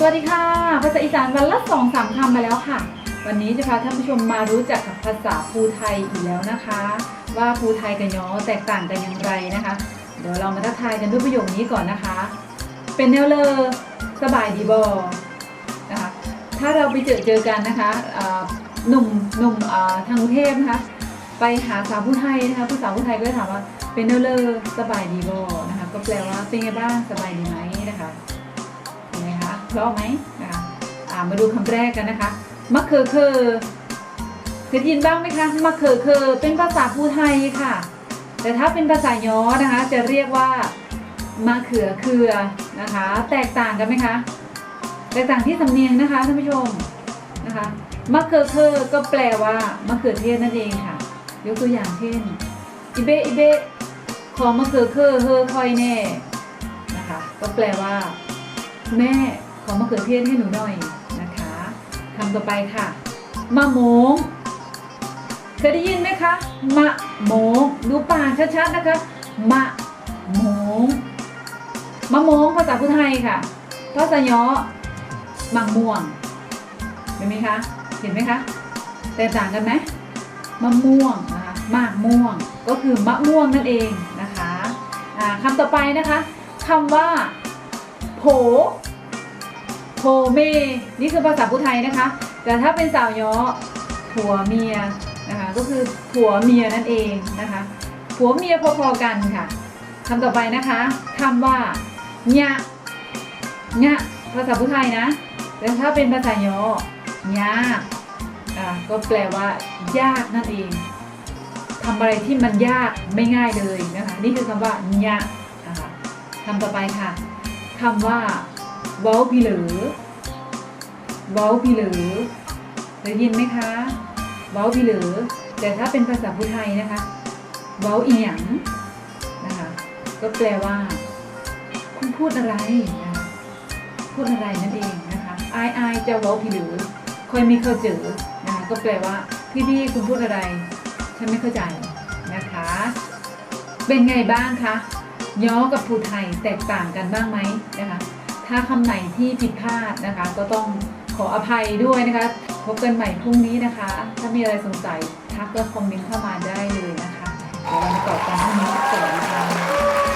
สวัสดีค่ะ ภาษาอีสานวันละสองสามคำมาแล้วค่ะ วันนี้จะพาท่านผู้ชมมารู้จักกับภาษาภูไทยอีกแล้วนะคะ ว่าภูไทยกับย้อแตกต่างกันอย่างไรนะคะ เดี๋ยวเรามาทักทายกันด้วยประโยคนี้ก่อนนะคะ เป็นแนวเลอสบายดีบอนะคะ ถ้าเราไปเจอเจอกันนะคะหนุ่มหนุ่มทางกรุงเทพนะคะไปหาสาวผู้ไทยนะคะผู้สาวผู้ไทยก็จะถามว่าเป็นแนวเลอสบายดีบอนะคะ ก็แปลว่าเป็นไงบ้างสบายดีไหมนะคะ เพราะไหมนะคะอ่ามาดูคำแรกกันนะคะมะเขือเคอเคยได้ยินบ้างไหมคะมะเขือเคอเป็นภาษาภูไทยค่ะ แต่ถ้าเป็นภาษาย้อนะคะ จะเรียกว่ามะเขือเคือนะคะ แตกต่างกันไหมคะ แตกต่างที่สำเนียงนะคะท่านผู้ชมนะคะมะเขือเคอก็แปลว่ามะเขือเทศนั่นเองค่ะ ยกตัวอย่างเช่นอิเบอิเบของมะเขือเคอเฮอคอยแน่นะคะ ก็แปลว่า แม่ ขอมะเขือเทศให้หนูหน่อยนะคะคำต่อไปค่ะ มะโมงเคยได้ยินไหมคะ มะโมงดูปากชัดๆนะคะ มะโมงมะโมงภาษาพุทไทยค่ะภาษาย้อมังม่วงเห็นไหมคะ เห็นไหมคะ แตกต่างกันไหมมะม่วงนะคะ มากม่วง ก็คือมะม่วงนั่นเองนะคะอ่าคำต่อไปนะคะคำว่า โผ โผเม นี่คือภาษาพุทไทยนะคะ แต่ถ้าเป็นสาวย้อผัวเมียนะคะ ก็คือผัวเมียนั่นเองนะคะ ผัวเมียพอๆกันค่ะคำต่อไปนะคะคำว่าญะญะภาษาพุทไทยนะ แต่ถ้าเป็นภาษาย้อยากอ่าก็แปลว่า ยากนั่นเองทำอะไรที่มันยากไม่ง่ายเลยนะคะ นี่คือคำว่าญะนะคะคำต่อไปค่ะคำว่า ว้าพี่หรือว้าพี่หรือได้ยินไหมคะว้าพี่หรือแต่ถ้าเป็นภาษาพุทไทยนะคะว้าอีหยังนะคะ ก็แปลว่า คุณพูดอะไรนะพูดอะไรนั่นเองนะคะอายอายจะว้าพี่หรือคอยมีเข้าเจอนะคะก็แปลว่าพี่พี่ๆคุณพูดอะไร ฉันไม่เข้าใจนะคะ เป็นไงบ้างคะย้อกับภูไทยแตกต่างกันบ้างไหมนะคะ ถ้าคำไหนที่ผิดพลาดนะคะ ก็ต้องขออภัยด้วยนะคะ พบกันใหม่พรุ่งนี้นะคะ ถ้ามีอะไรสงสัยทักก็คอมเมนต์เข้ามาได้เลยนะคะเดี๋ยวเรามาตอบกันพรุ่งนี้สวัสดีค่ะ